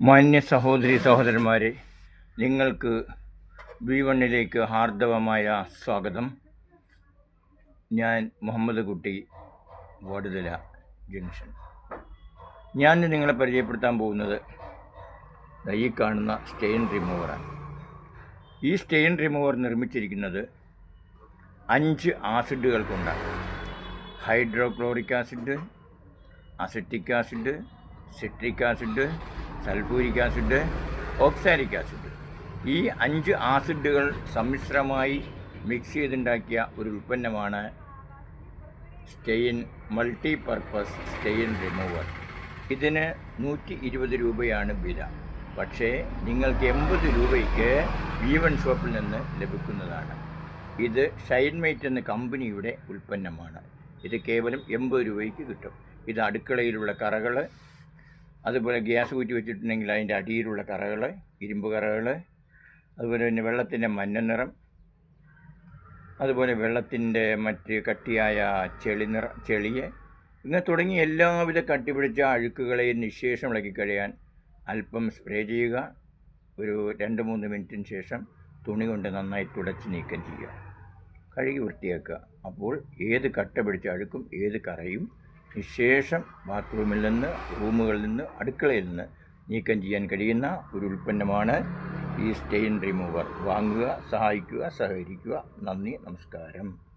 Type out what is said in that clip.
മാന്യ സഹോദരി സഹോദരന്മാരെ നിങ്ങൾക്ക് ബി വണ്ണിലേക്ക് ഹാർദവമായ സ്വാഗതം. ഞാൻ മുഹമ്മദ് കുട്ടി വടുതല ജംഗ്ഷൻ. ഞാൻ നിങ്ങളെ പരിചയപ്പെടുത്താൻ പോകുന്നത് ഈ കാണുന്ന സ്റ്റെയിൻ റിമൂവറാണ് ഈ സ്റ്റെയിൻ റിമൂവർ നിർമ്മിച്ചിരിക്കുന്നത് അഞ്ച് ആസിഡുകൾ കൊണ്ടാണ്. Hydrochloric acid acetic acid citric acid sulphuric acid oxalic acid. ഈ അഞ്ച് ആസിഡുകൾ സമ്മിശ്രമായി മിക്സ് ചെയ്തുണ്ടാക്കിയ ഒരു ഉൽപ്പന്നമാണ് stain multi purpose stain remover. ഇതിന് നൂറ്റി ഇരുപത് രൂപയാണ് വില. പക്ഷേ നിങ്ങൾക്ക് എൺപത് രൂപയ്ക്ക് വീവൺ ഷോപ്പിൽ നിന്ന് ലഭിക്കുന്നതാണ്. ഇത് ഷൈൻമേറ്റ് എന്ന കമ്പനിയുടെ ഉൽപ്പന്നമാണ്. ഇത് കേവലം എൺപത് രൂപയ്ക്ക് കിട്ടും. ഇത് അടുക്കളയിലുള്ള കറകൾ അതുപോലെ ഗ്യാസ് കൂറ്റി വെച്ചിട്ടുണ്ടെങ്കിൽ അതിന്റെ അടിയിലുള്ള കറകൾ ഇരുമ്പ് കറകൾ അതുപോലെ തന്നെ വെള്ളത്തിന്റെ മഞ്ഞ നിറം അതുപോലെ വെള്ളത്തിന്റെ മറ്റ് കട്ടിയായ ചെളി നിറ ചെളിയെ ഇങ്ങനെ തുടങ്ങി എല്ലാവിധ കട്ടിപിടിച്ച അഴുക്കുകളെയും നിശേഷം ഇളക്കി കഴിയാൻ അല്പം സ്പ്രേ ചെയ്യുക. ഒരു രണ്ട് മൂന്ന് മിനിറ്റിന് ശേഷം തുണി കൊണ്ട് നന്നായി തുടച്ച് നീക്കം ചെയ്യുക. കഴുകി വൃത്തിയാക്കുക. അപ്പോൾ ഏത് കട്ട പിടിച്ച അഴുക്കും ഏത് കറയും നിശേഷം ബാത്റൂമിൽ നിന്ന് റൂമുകളിൽ നിന്ന് അടുക്കളയിൽ നിന്ന് നീക്കം ചെയ്യാൻ കഴിയുന്ന ഒരു ഉൽപ്പന്നമാണ് ഈ സ്റ്റെയിൻ റിമൂവർ. വാങ്ങുക സഹായിക്കുക സഹകരിക്കുക. നന്ദി നമസ്കാരം.